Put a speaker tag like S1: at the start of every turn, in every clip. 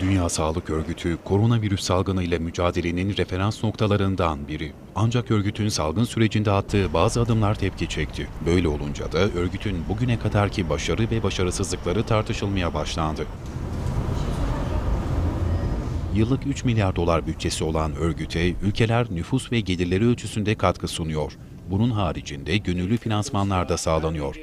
S1: Dünya Sağlık Örgütü koronavirüs salgını ile mücadelenin referans noktalarından biri. Ancak örgütün salgın sürecinde attığı bazı adımlar tepki çekti. Böyle olunca da örgütün bugüne kadarki başarı ve başarısızlıkları tartışılmaya başlandı. Yıllık 3 milyar dolar bütçesi olan örgüte ülkeler nüfus ve gelirleri ölçüsünde katkı sunuyor. Bunun haricinde gönüllü finansmanlar da sağlanıyor.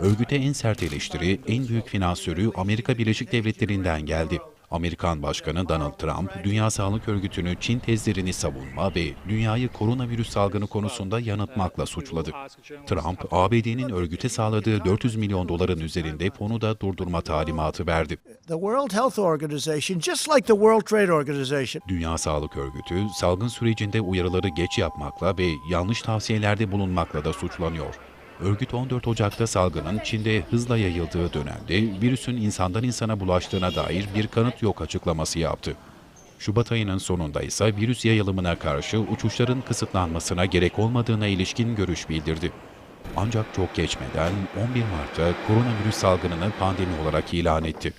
S1: Örgüte en sert eleştiri en büyük finansörü Amerika Birleşik Devletleri'nden geldi. Amerikan Başkanı Donald Trump, Dünya Sağlık Örgütü'nü Çin tezlerini savunma ve dünyayı koronavirüs salgını konusunda yanıltmakla suçladı. Trump, ABD'nin örgüte sağladığı 400 milyon doların üzerinde fonu da durdurma talimatı verdi. Dünya Sağlık Örgütü, salgın sürecinde uyarıları geç yapmakla ve yanlış tavsiyelerde bulunmakla da suçlanıyor. Örgüt 14 Ocak'ta salgının Çin'de hızla yayıldığı dönemde virüsün insandan insana bulaştığına dair bir kanıt yok açıklaması yaptı. Şubat ayının sonunda ise virüs yayılımına karşı uçuşların kısıtlanmasına gerek olmadığına ilişkin görüş bildirdi. Ancak çok geçmeden 11 Mart'ta koronavirüs salgınını pandemi olarak ilan etti.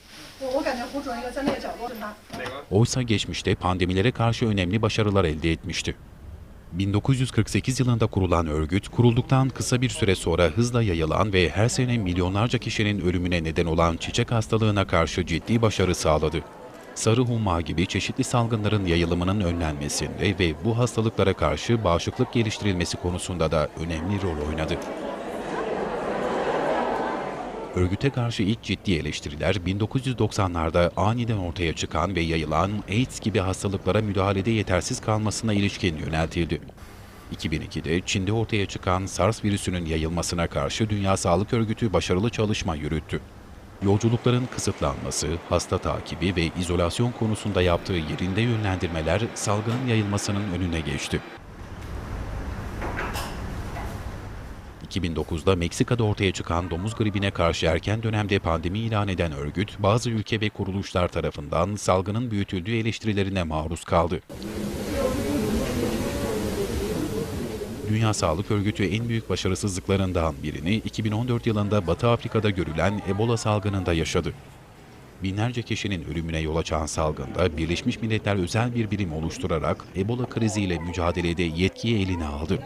S1: Oysa geçmişte pandemilere karşı önemli başarılar elde etmişti. 1948 yılında kurulan örgüt, kurulduktan kısa bir süre sonra hızla yayılan ve her sene milyonlarca kişinin ölümüne neden olan çiçek hastalığına karşı ciddi başarı sağladı. Sarı humma gibi çeşitli salgınların yayılımının önlenmesinde ve bu hastalıklara karşı bağışıklık geliştirilmesi konusunda da önemli rol oynadı. Örgüte karşı ilk ciddi eleştiriler 1990'larda aniden ortaya çıkan ve yayılan AIDS gibi hastalıklara müdahalede yetersiz kalmasına ilişkin yöneltildi. 2002'de Çin'de ortaya çıkan SARS virüsünün yayılmasına karşı Dünya Sağlık Örgütü başarılı çalışma yürüttü. Yolculukların kısıtlanması, hasta takibi ve izolasyon konusunda yaptığı yerinde yönlendirmeler salgının yayılmasının önüne geçti. 2009'da Meksika'da ortaya çıkan domuz gribine karşı erken dönemde pandemi ilan eden örgüt, bazı ülke ve kuruluşlar tarafından salgının büyütüldüğü eleştirilerine maruz kaldı. Dünya Sağlık Örgütü en büyük başarısızlıklarından birini 2014 yılında Batı Afrika'da görülen Ebola salgınında yaşadı. Binlerce kişinin ölümüne yol açan salgında Birleşmiş Milletler özel bir birim oluşturarak Ebola kriziyle mücadelede yetkiyi eline aldı.